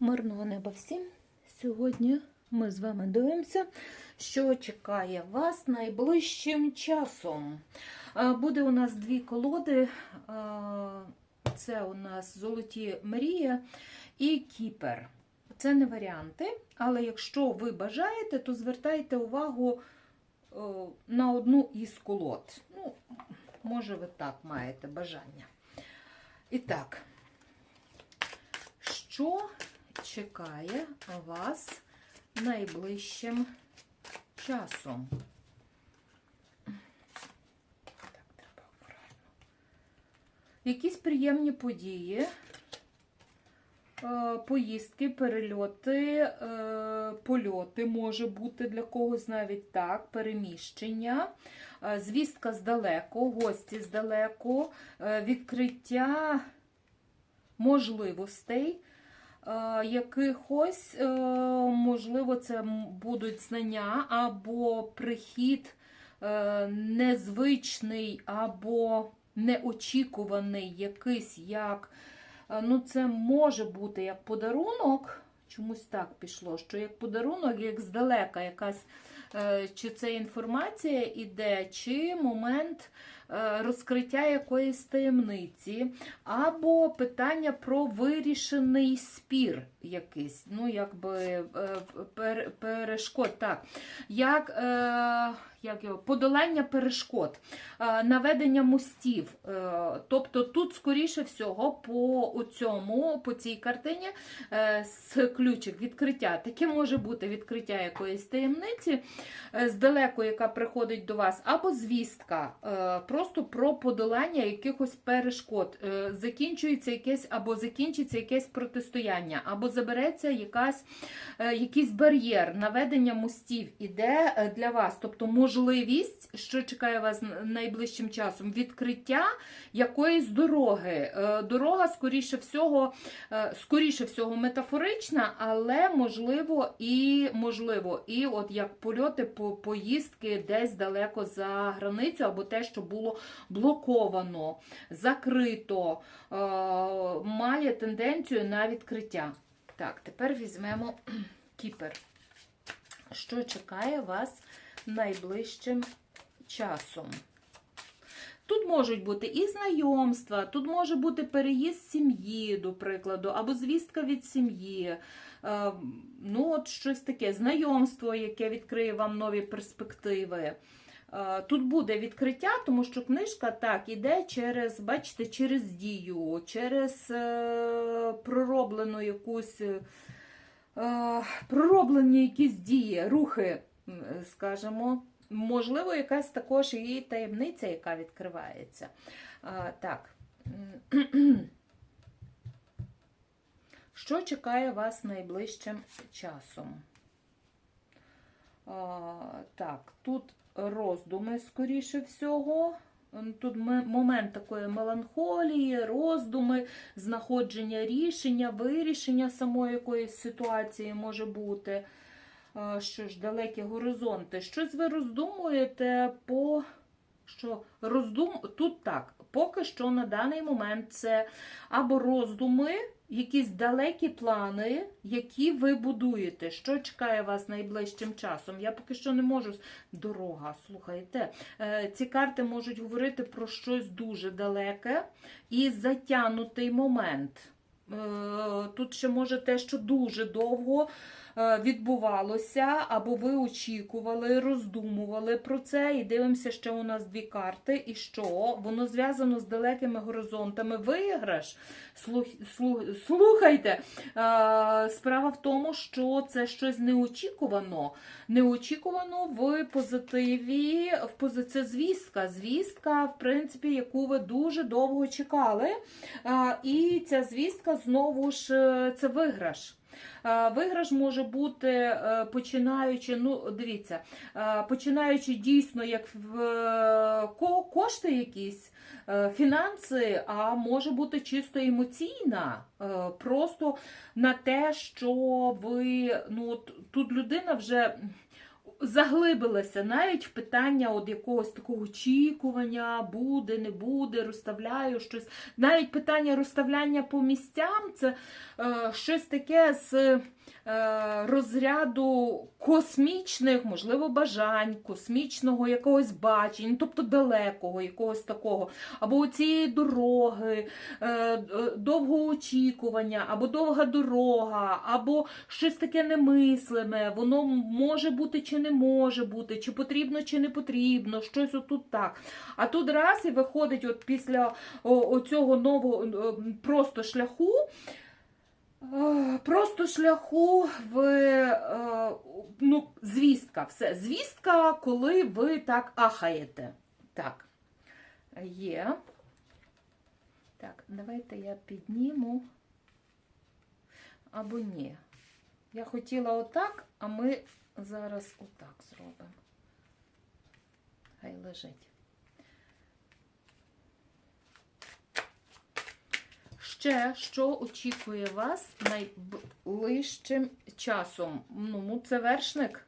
Мирного неба всім! Сьогодні ми з вами дивимося, що чекає вас найближчим часом. Е, Буде у нас дві колоди. Е, Це у нас Золоті Мрія і Кіпер. Це не варіанти, але якщо ви бажаєте, то звертайте увагу е, на одну із колод. Ну, може, ви так маєте бажання. І так, що чекає вас найближчим часом? Якісь приємні події, е, поїздки, перельоти, е, польоти може бути для когось навіть так, переміщення, е, звістка здалеку, гості здалеку, відкриття можливостей. Е, Якихось, е, можливо, це будуть знання або прихід е, незвичний, або неочікуваний, якийсь як. Ну, це може бути як подарунок. Чомусь так пішло, що як подарунок, як здалека якась, чи це інформація іде, чи момент розкриття якоїсь таємниці, або питання про вирішений спір якийсь, ну, якби е, пер- перешкод, так, як, е, як його, подолання перешкод, е, наведення мостів. Е, Тобто тут, скоріше всього, по цьому, по цій картині е, з ключик відкриття. Таке може бути відкриття якоїсь таємниці е, здалеку, яка приходить до вас, або звістка е, просто про подолання якихось перешкод. Е, Закінчується якесь або закінчиться якесь протистояння, або забереться якась, е, якийсь бар'єр, наведення мостів іде е, для вас. Тобто можливість, що чекає вас найближчим часом, відкриття якоїсь дороги. Дорога, скоріше всього, скоріше всього, метафорична, але можливо і можливо, і от як польоти по поїздки десь далеко за границю, або те, що було блоковано, закрито, е, має тенденцію на відкриття. Так, тепер візьмемо кіпер. Що чекає вас найближчим часом? Тут можуть бути і знайомства, тут може бути переїзд сім'ї, до прикладу, або звістка від сім'ї. Е, Ну, от щось таке, знайомство, яке відкриє вам нові перспективи. Е, Тут буде відкриття, тому що книжка так іде через, бачите, через дію, через е, пророблену якусь, е, пророблені якісь дії, рухи, скажімо. Можливо, якась також і таємниця, яка відкривається. Так. Що чекає вас найближчим часом? Так, тут роздуми, скоріше всього. Тут момент такої меланхолії, роздуми, знаходження рішення, вирішення самої якоїсь ситуації може бути. Що ж, далекі горизонти. Щось ви роздумуєте по що роздум тут так. Поки що на даний момент це або роздуми, якісь далекі плани, які ви будуєте. Що чекає вас найближчим часом? Я поки що не можу. Дорога, слухайте. Е, Ці карти можуть говорити про щось дуже далеке і затянутий момент. Е, Тут ще може те, що дуже довго відбувалося, або ви очікували, роздумували про це. І дивимося, що у нас дві карти. І що? Воно зв'язано з далекими горизонтами. Виграш. Слух, слух, слухайте. Е, Справа в тому, що це щось неочікувано. Неочікувано в позитиві. В пози... Це звістка. Звістка, в принципі, яку ви дуже довго чекали. А, І ця звістка знову ж е, це виграш. Е, Виграш може бути е, починаючи, ну дивіться, е, починаючи дійсно як в кошти якісь, фінанси, а може бути чисто емоційна, просто на те, що ви, ну тут людина вже заглибилася навіть в питання от якогось такого очікування, буде, не буде, розставляю щось. Навіть питання розставляння по місцям це е, щось таке з розряду космічних, можливо, бажань, космічного якогось бачення, тобто далекого, якогось такого, або цієї дороги, е, е, очікування, або довга дорога, або щось таке немислиме, воно може бути чи не може бути, чи потрібно, чи не потрібно, щось отут так. А тут раз і виходить, от після оцього нового е, просто шляху. Е, Просто шляху в е, ну, звістка. Все. Звістка, коли ви так ахаєте. Так. Є. Так, давайте я підніму. Або ні. Я хотіла отак, а ми зараз отак зробимо. Хай лежить. Ще що очікує вас найближчим часом? Ну, це вершник.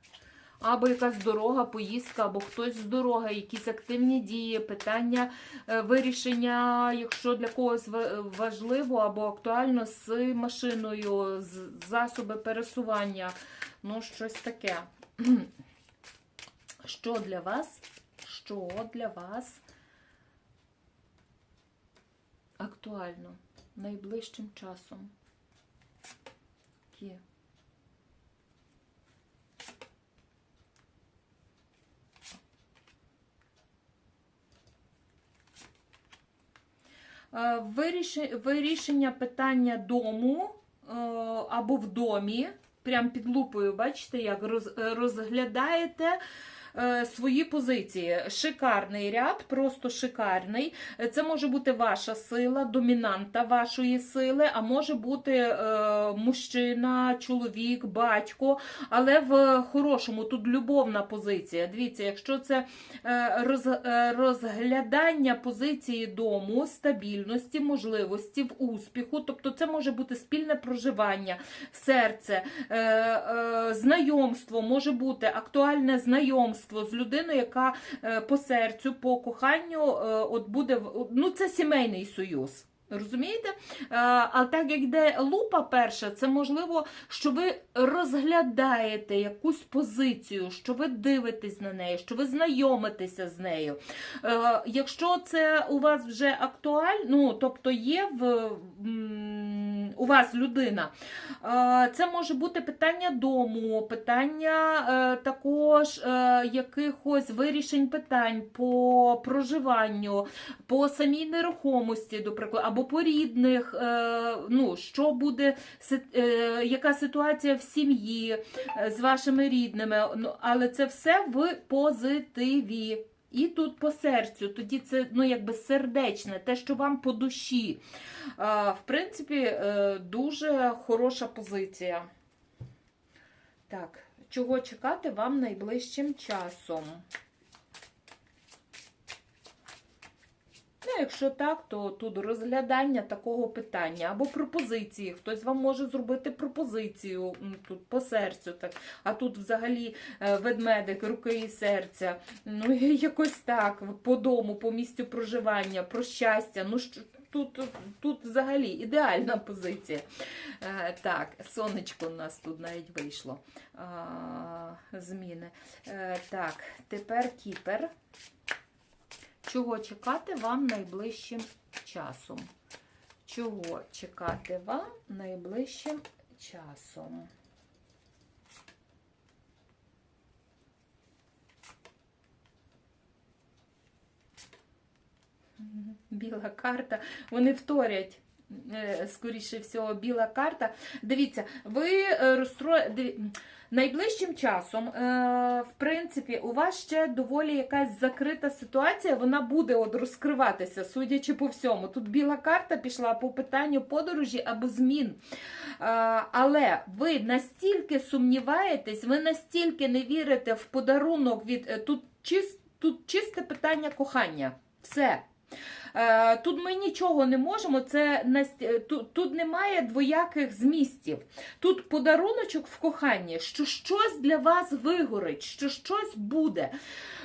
Або якась дорога, поїздка, або хтось з дороги, якісь активні дії, питання е, вирішення, якщо для когось важливо або актуально з машиною, з засоби пересування. Ну, щось таке. Що для вас? Що для вас актуально найближчим часом? Є. Е, Вирішення питання дому е, або в домі, прям під лупою, бачите, як розглядаєте свої позиції. Шикарний ряд, просто шикарний. Е, Це може бути ваша сила, домінанта вашої сили, а може бути е, мужчина, чоловік, батько, але в хорошому, тут любовна позиція. Дивіться, якщо це е, роз, е, розглядання позиції дому, стабільності, можливості успіху, тобто це може бути спільне проживання, серце, е, е, знайомство, може бути актуальне знайомство з людиною, яка е, по серцю, по коханню, е, от буде ну це сімейний союз. Розумієте? Е, А так як йде лупа перша, це можливо, що ви розглядаєте якусь позицію, що ви дивитесь на неї, що ви знайомитеся з нею. Е, Якщо це у вас вже актуально, ну тобто є в у вас людина, е, це може бути питання дому, питання е, також е, якихось вирішень питань по проживанню, по самій нерухомості, до прикладу, або по рідних, ну, що буде, яка ситуація в сім'ї з вашими рідними, ну, але це все в позитиві. І тут по серцю, тоді це ну, якби сердечне, те, що вам по душі. В принципі, е, дуже хороша позиція. Так, чого чекати вам найближчим часом? Якщо так, то тут розглядання такого питання або пропозиції. Хтось вам може зробити пропозицію тут по серцю, так. а тут взагалі е, ведмедик, руки і серця. Ну, якось так, по дому, по місцю проживання, про щастя. Ну, що, тут, тут взагалі ідеальна позиція. Е, так, сонечко у нас тут навіть вийшло. А, зміни. Е, так, тепер кіпер. Чого чекати вам найближчим часом? Чого чекати вам найближчим часом? Біла карта. Вони вторять. Е, Скоріше всього, біла карта. Дивіться, ви е, розстроїли. Найближчим часом, е, в принципі, у вас ще доволі якась закрита ситуація, вона буде от розкриватися, судячи по всьому. Тут біла карта пішла по питанню подорожі або змін. Але ви настільки сумніваєтесь, ви настільки не вірите в подарунок від тут, чис, тут чисте питання кохання. Все. Е, Тут ми нічого не можемо. Це е, тут немає двояких змістів. Тут подаруночок в коханні, що щось для вас вигорить, що щось буде,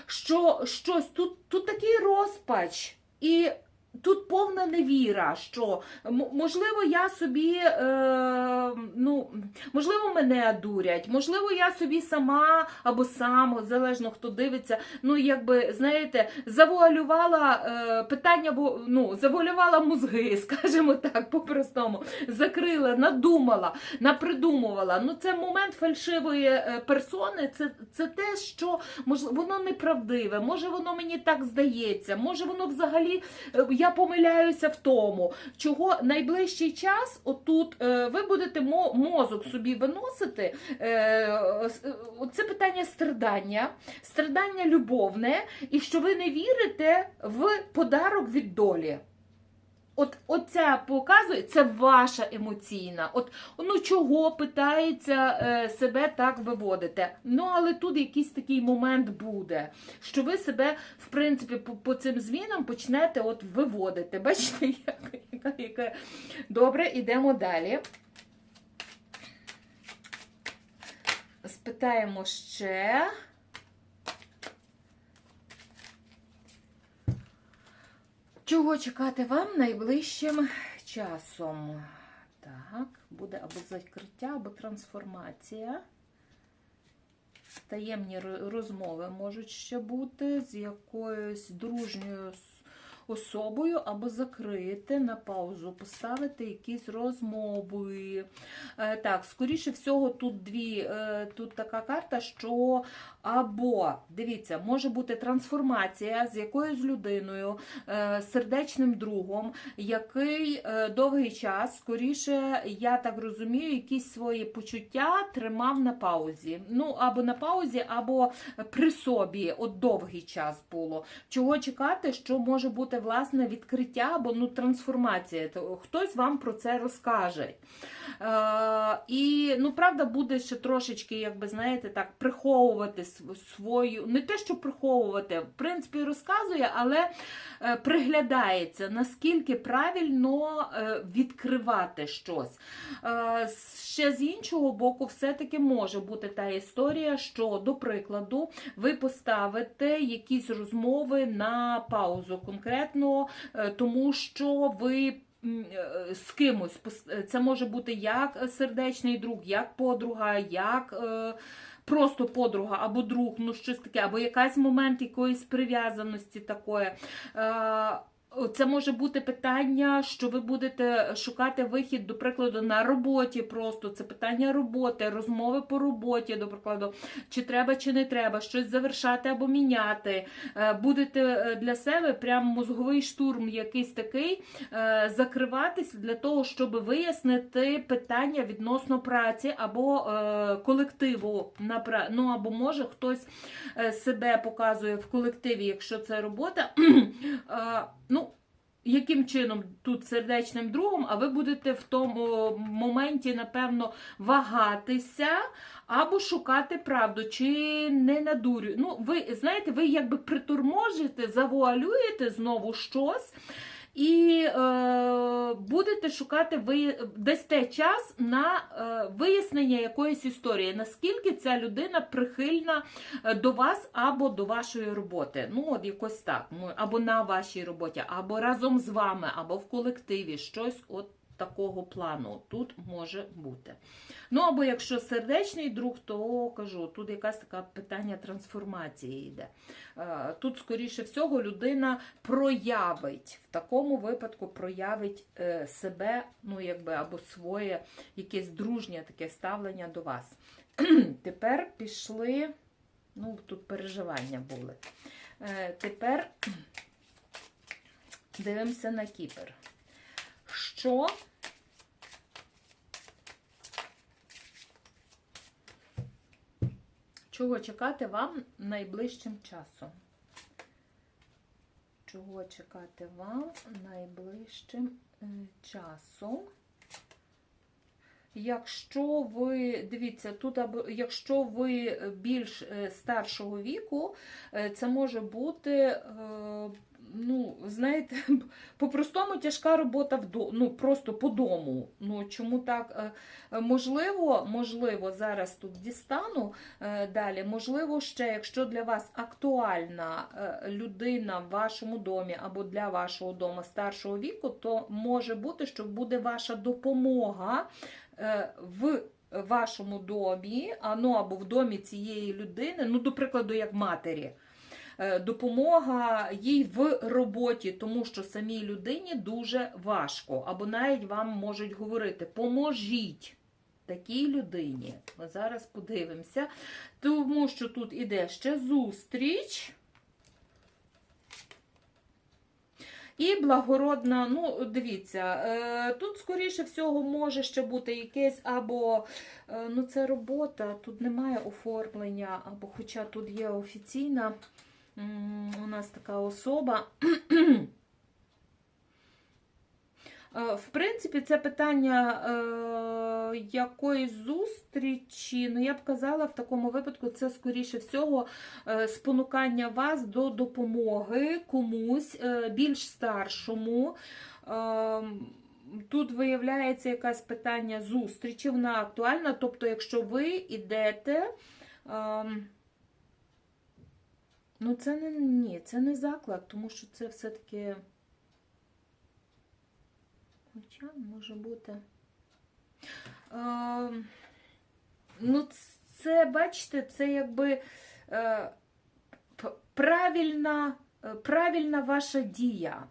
що щось тут, тут такий розпач. І тут повна невіра, що можливо я собі, е, ну, можливо, мене дурять, можливо, я собі сама або сам, залежно хто дивиться, ну якби знаєте, завуалювала е, питання, бо ну завуалювала мозги, скажімо так, по-простому, закрила, надумала, напридумувала. Ну це момент фальшивої е, персони. Це, це те, що можливо воно неправдиве, може воно мені так здається, може воно взагалі е, я помиляюся в тому, чого найближчий час, отут е, ви будете мо- мозок собі виносити. Е, е, це питання страдання, страдання любовне, і що ви не вірите в подарок від долі. От оця показує, це ваша емоційна. От ну чого питається е, себе так виводити. Ну але тут якийсь такий момент буде, що ви себе, в принципі, по, по цим змінам почнете от виводити. Бачите, як, яка, яка... добре, ідемо далі. Спитаємо ще. Чого чекати вам найближчим часом? Так, буде або закриття, або трансформація. Таємні розмови можуть ще бути з якоюсь дружньою особою, або закрити на паузу, поставити якісь розмови. Е, Так, скоріше всього, тут дві, е, тут така карта, що або, дивіться, може бути трансформація з якоюсь людиною, е, сердечним другом, який е, довгий час, скоріше, я так розумію, якісь свої почуття тримав на паузі. Ну, або на паузі, або при собі, от довгий час було. Чого чекати, що може бути власне відкриття або ну, трансформація. То Хтось вам про це розкаже. Е, і ну, правда, буде ще трошечки, якби знаєте, так, приховувати св- свою, не те, що приховувати, в принципі, розказує, але е, приглядається, наскільки правильно е, відкривати щось. Е, ще з іншого боку, все-таки може бути та історія, що, до прикладу, ви поставите якісь розмови на паузу конкретно, тому що ви. З кимось це може бути як сердечний друг, як подруга, як просто подруга або друг, ну щось таке, або якийсь момент якоїсь прив'язаності такої. Це може бути питання, що ви будете шукати вихід, до прикладу, на роботі. Просто це питання роботи, розмови по роботі, до прикладу, чи треба, чи не треба, щось завершати або міняти. Е, Будете е, для себе прям мозговий штурм якийсь такий е, закриватись для того, щоб вияснити питання відносно праці або колективу на пра... Ну або може хтось себе показує в колективі, якщо це робота. Ну, яким чином тут сердечним другом, а ви будете в тому моменті, напевно, вагатися або шукати правду, чи не надурю. Ну, ви знаєте, ви якби приторможите, завуалюєте знову щось. І е, будете шукати, ви дасте час на е, вияснення якоїсь історії, наскільки ця людина прихильна е, до вас або до вашої роботи. Ну, от якось так. Ну, або на вашій роботі, або разом з вами, або в колективі. Щось от такого плану тут може бути. Ну, або якщо сердечний друг, то кажу, тут якась така питання трансформації йде. Е, Тут, скоріше всього, людина проявить, в такому випадку проявить е, себе, ну, якби, або своє якесь дружнє таке ставлення до вас. Тепер пішли, ну, тут переживання були. Е, Тепер дивимося на Кіпр. Що Чого чекати вам найближчим часом? Чого чекати вам найближчим е, часом? Якщо ви, дивіться, тут якщо ви більш е, старшого віку, е, це може бути ну, знаєте, по-простому тяжка робота вдо... ну, просто по дому. Ну, чому так? Е, Можливо, можливо, зараз тут дістану е, далі. Можливо, ще, якщо для вас актуальна е, людина в вашому домі або для вашого дому старшого віку, то може бути, що буде ваша допомога е, в вашому домі, а, ну, або в домі цієї людини, ну, до прикладу, як матері. Е, Допомога їй в роботі, тому що самій людині дуже важко, або навіть вам можуть говорити: поможіть такій людині. Ми зараз подивимося, тому що тут іде ще зустріч. І благородна, ну, дивіться, е, тут, скоріше всього, може ще бути якесь або е, ну, це робота, тут немає оформлення, або хоча тут є офіційна у нас така особа. Е, В принципі, це питання е, якоїсь зустрічі, ну я б казала, в такому випадку це, скоріше всього, е, спонукання вас до допомоги комусь е, більш старшому. Е, Тут виявляється якесь питання зустрічі, вона актуальна. Тобто, якщо ви йдете. Е, ну, це не ні, це не заклад, тому що це все-таки. Хоча може бути. Е, ну, це, бачите, це якби е, правильна, е, правильна ваша дія.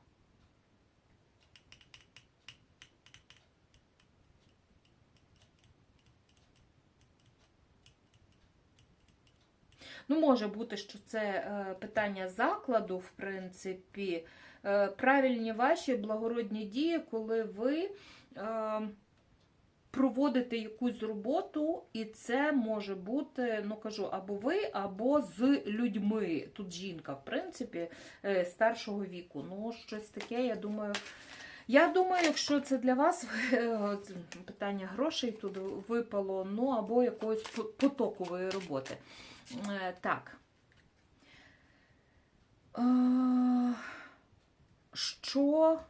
Ну, може бути, що це е, питання закладу, в принципі, е, правильні ваші благородні дії, коли ви е, проводите якусь роботу, і це може бути, ну кажу, або ви, або з людьми. Тут жінка, в принципі, старшого віку. Ну, щось таке, я думаю. Я думаю, якщо це для вас питання грошей тут випало, ну або якоїсь потокової роботи. Е, Так. Е, Що?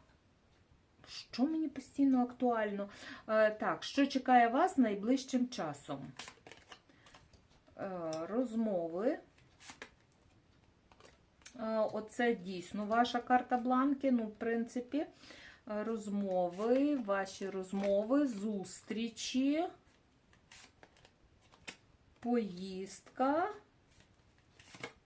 Що мені постійно актуально? Е, Так, що чекає вас найближчим часом? Розмови. Оце дійсно ваша карта бланки. Ну, в принципі, розмови, ваші розмови, зустрічі, поїздка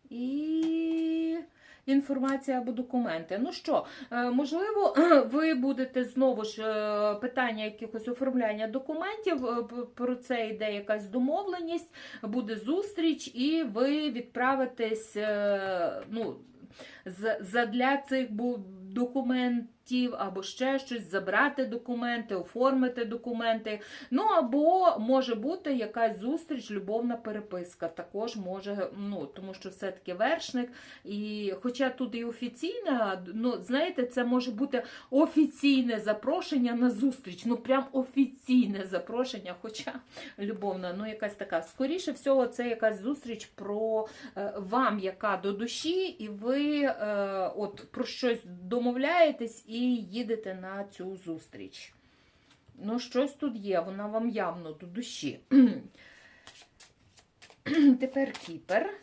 і інформація або документи. Ну що, е, можливо, ви будете знову ж е, питання якихось оформляння документів. е, Про це йде якась домовленість, буде зустріч, і ви відправитесь. Ну, задля цих бу- документів, або ще щось, забрати документи, оформити документи. Ну, або може бути якась зустріч, любовна переписка. Також може, ну, тому що все-таки вершник. І хоча тут і офіційна, ну, знаєте, це може бути офіційне запрошення на зустріч. Ну, прям офіційне запрошення, хоча любовна, ну, якась така. Скоріше всього, це якась зустріч про е, вам, яка до душі, і ви е, от про щось домовляєтесь і їдете на цю зустріч. Ну, щось тут є, вона вам явно до душі. Тепер кіпер.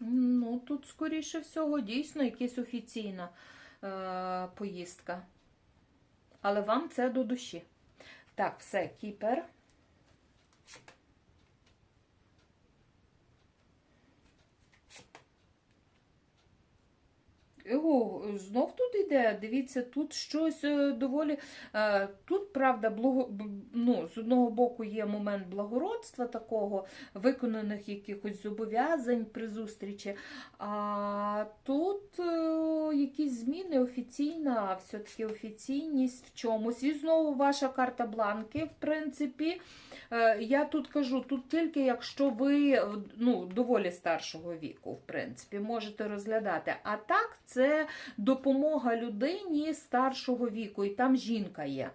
Ну, тут, скоріше всього, дійсно якась офіційна е, поїздка. Але вам це до душі. Так, все, кіпер. О, знов тут йде. Дивіться, тут щось е, доволі. е, Тут, правда, благо, ну, з одного боку є момент благородства такого, виконаних якихось зобов'язань при зустрічі. А тут е, якісь зміни офіційна, все-таки офіційність в чомусь. І знову ваша карта бланки, в принципі. Е, Я тут кажу, тут тільки якщо ви е, ну, доволі старшого віку, в принципі, можете розглядати. А так, це допомога людині старшого віку, і там жінка є.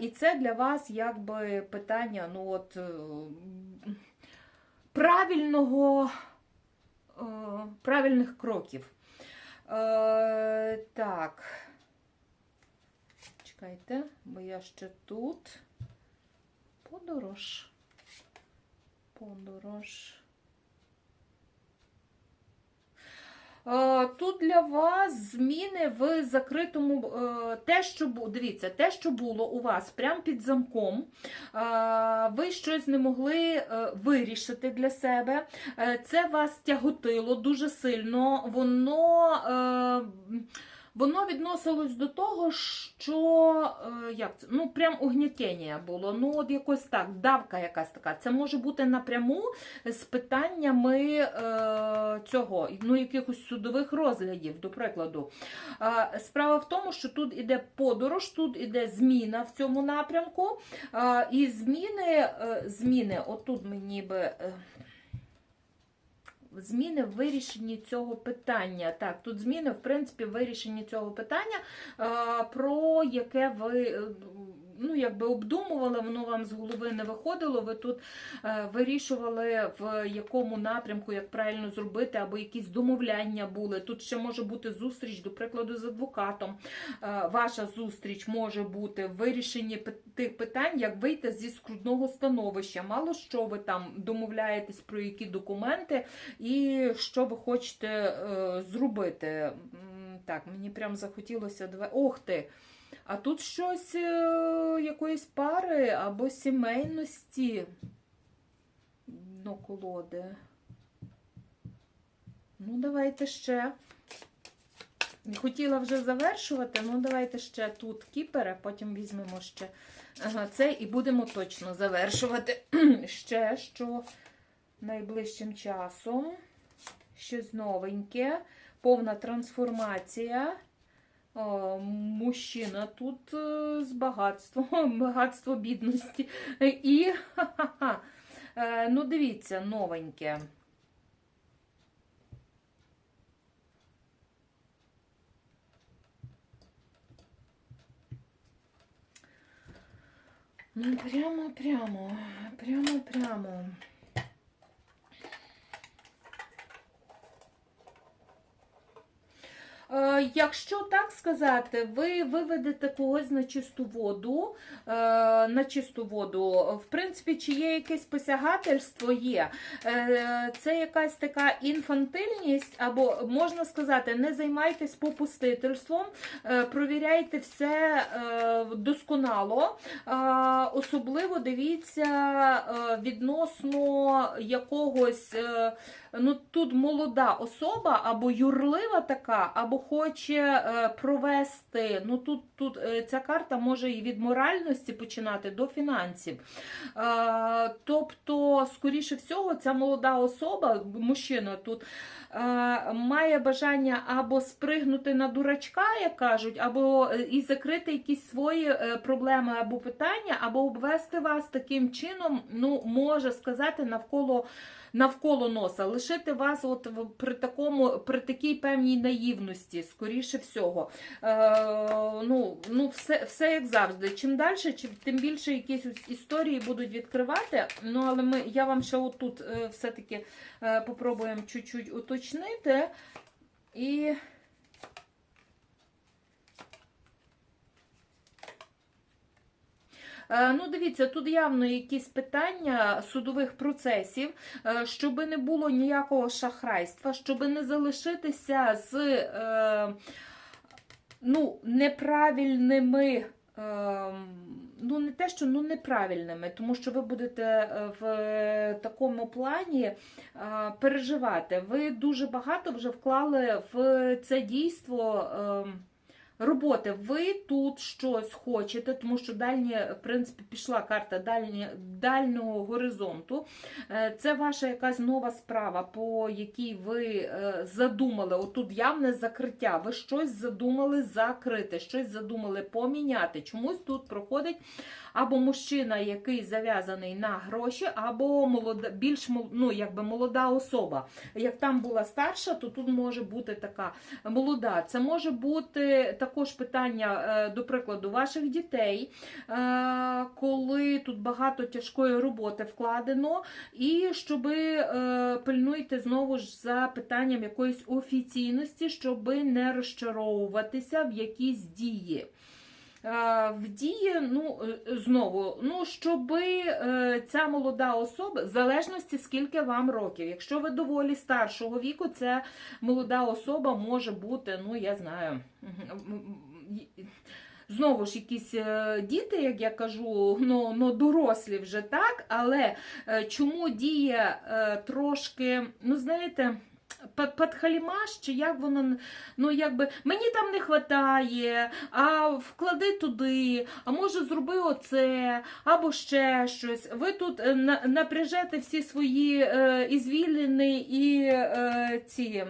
І це для вас якби питання ну от, е, правильного, е, правильних кроків. Е, Так. Чекайте, бо я ще тут. Подорож. Подорож. Е, Тут для вас зміни в закритому е, те, що дивіться, те, що було у вас прямо під замком, е, ви щось не могли е, вирішити для себе. Е, Це вас тяготило дуже сильно. Воно. Воно відносилось до того, що е, як це? Ну, прям угнітення було. Ну, от якось так, давка якась така. Це може бути напряму з питаннями е, цього, ну, якихось судових розглядів, до прикладу. Е, справа в тому, що тут іде подорож, тут іде зміна в цьому напрямку. Е, і зміни, е, зміни, отут мені би. Е, Зміни в вирішенні цього питання. Так, тут зміни, в принципі, в вирішенні цього питання, е, про яке ви е, ну, якби обдумували, воно вам з голови не виходило. Ви тут е, вирішували, в якому напрямку, як правильно зробити, або якісь домовляння були. Тут ще може бути зустріч, до прикладу, з адвокатом. Е, Ваша зустріч може бути в вирішенні тих питань, як вийти зі скрутного становища. Мало що ви там домовляєтесь про які документи і що ви хочете е, зробити. Так, мені прям захотілося. Ох ти! А тут щось е, якоїсь пари або сімейності дно колоди. Ну, давайте ще. Хотіла вже завершувати, ну давайте ще тут кіпера, потім візьмемо ще це і будемо точно завершувати. ще що найближчим часом. Щось новеньке, повна трансформація. Мужчина тут е, з багатством, багатство бідності. І ха-ха-ха. Е, ну, дивіться, новеньке. Ну, прямо, прямо, прямо, прямо. Е, Якщо так сказати, ви виведете когось на чисту воду, е, на чисту воду. В принципі, чи є якесь посягательство? Є. Е, Це якась така інфантильність, або можна сказати, не займайтесь попустительством, е, провіряйте все досконало. Особливо дивіться відносно якогось. Ну, тут молода особа або юрлива така, або хоче е, провести. Ну тут, тут е, ця карта може і від моральності починати до фінансів. Е, тобто, скоріше всього, ця молода особа, мужчина тут. Е, Має бажання або спригнути на дурачка, як кажуть, або е, і закрити якісь свої е, проблеми або питання, або обвести вас таким чином, ну, може сказати, навколо навколо носа, лишити вас от при такому, при такій певній наївності, скоріше всього. Е, ну, ну все, все як завжди. Чим далі, тим більше якісь історії будуть відкривати. Ну, але ми, я вам ще отут все-таки попробуємо чуть-чуть уточнити. І. Е, Ну, дивіться, тут явно якісь питання судових процесів, е, щоб не було ніякого шахрайства, щоб не залишитися з е, ну, неправильними. Е, Ну, не те, що ну неправильними, тому що ви будете е, в такому плані е, переживати. Ви дуже багато вже вклали в це дійство. Роботи. Ви тут щось хочете, тому що дальні, в принципі, пішла карта дальні, дальнього горизонту. Е, Це ваша якась нова справа, по якій ви е, задумали. Отут явне закриття. Ви щось задумали закрити, щось задумали поміняти. Чомусь тут проходить або мужчина, який зав'язаний на гроші, або молода, більш ну, якби молода особа. Як там була старша, то тут може бути така молода. Це може бути також питання, е, до прикладу, ваших дітей, е, коли тут багато тяжкої роботи вкладено, і щоби е, пильнуйте знову ж за питанням якоїсь офіційності, щоби не розчаровуватися в якісь дії. В дії, ну е, знову, ну щоби е, ця молода особа, в залежності скільки вам років. Якщо ви доволі старшого віку, ця молода особа може бути, ну я знаю. Знову ж якісь е, діти, як я кажу, ну, ну дорослі вже так, але чому діє трошки, ну знаєте, підхалімаш, чи як воно, ну якби мені там не вистачає, а вклади туди, а може зроби оце, або ще щось. Ви тут е, на- напряжете всі свої е, ізвіліни і е, ці.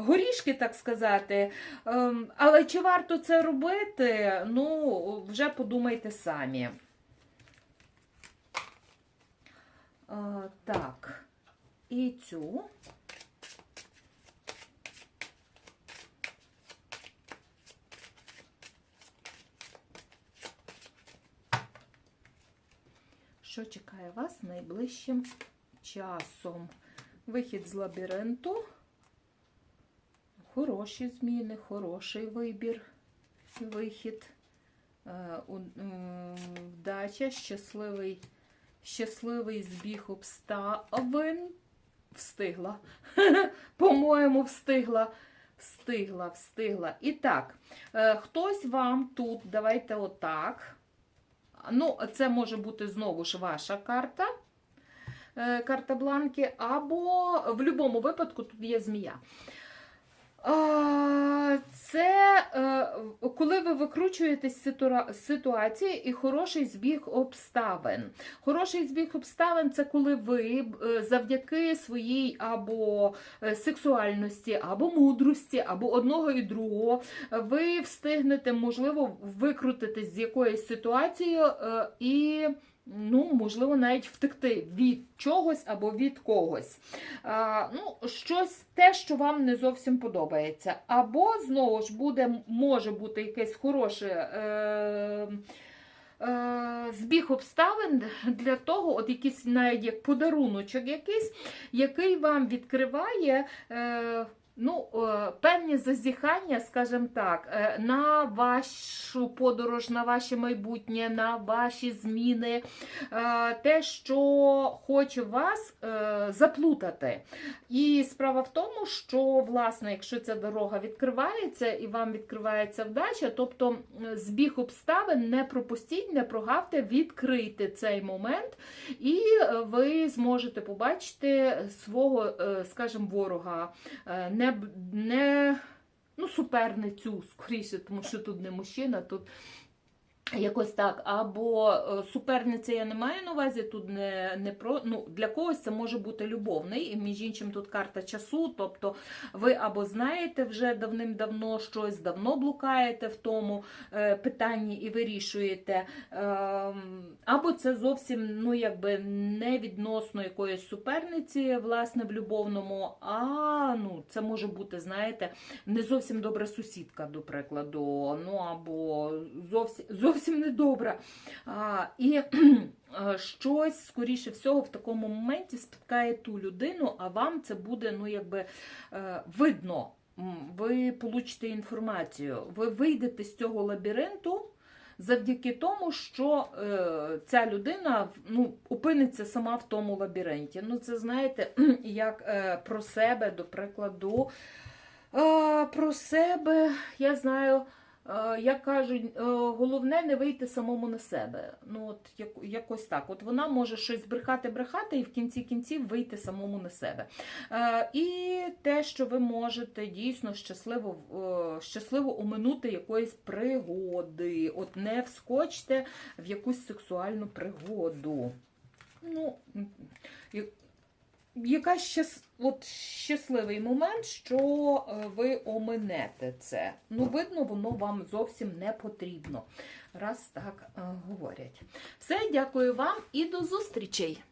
Горішки, так сказати, Ем, але чи варто це робити? Ну, вже подумайте самі. Е, Так, і цю. Що чекає вас найближчим часом? Вихід з лабіринту. Хороші зміни, хороший вибір, вихід, Е, вдача, щасливий, щасливий збіг обставин. Встигла. По-моєму, встигла. Встигла, встигла. І так, е, хтось вам тут, давайте отак. Ну, це може бути знову ж ваша карта. е, Карта бланки, або в будь-якому випадку тут є змія. Це е, коли ви викручуєтесь з ситуації і хороший збіг обставин. Хороший збіг обставин це коли ви е, завдяки своїй або е, сексуальності, або мудрості, або одного і другого, ви встигнете, можливо, викрутитись з якоїсь ситуації і. Ну, можливо, навіть втекти від чогось або від когось. А, ну, щось те, що вам не зовсім подобається. Або, знову ж, буде, може бути якесь хороше. Е, е, Збіг обставин для того, от якийсь навіть як подаруночок якийсь, який вам відкриває е, ну, е, певні зазіхання, скажімо так, е, на вашу подорож, на ваше майбутнє, на ваші зміни, е, те, що хоче вас заплутати. І справа в тому, що, власне, якщо ця дорога відкривається і вам відкривається вдача, тобто збіг обставин не пропустіть, не прогавте, відкрийте цей момент, і ви зможете побачити свого, скажімо, ворога, е, не, не ну, суперницю, скоріше, тому що тут не мужчина, тут Якось так, або е, суперниця я не маю на увазі, тут не, не про ну для когось це може бути любовний, і між іншим тут карта часу. Тобто ви або знаєте вже давним-давно щось, давно блукаєте в тому е, питанні і вирішуєте, ем, або це зовсім ну якби не відносно якоїсь суперниці, власне, в любовному, а ну це може бути, знаєте, не зовсім добра сусідка, до прикладу, ну або зовсім зовсім не добра. А, і е, щось, скоріше всього, в такому моменті спіткає ту людину, а вам це буде, ну, якби е, видно. Ви получите інформацію, ви вийдете з цього лабіринту. Завдяки тому, що е, ця людина ну, опиниться сама в тому лабіринті. Ну, це знаєте, як е, про себе, до прикладу, е, про себе, я знаю, як кажуть, е, головне не вийти самому на себе. Ну, от як, якось так. От вона може щось брехати, брехати, і в кінці кінців вийти самому на себе. Е, і те, що ви можете дійсно щасливо, е, щасливо оминути якоїсь пригоди. От не вскочте в якусь сексуальну пригоду. Ну, якась щас, от щасливий момент, що е, ви оминете це. Ну, видно, воно вам зовсім не потрібно, раз так е, говорять. Все, дякую вам і до зустрічей!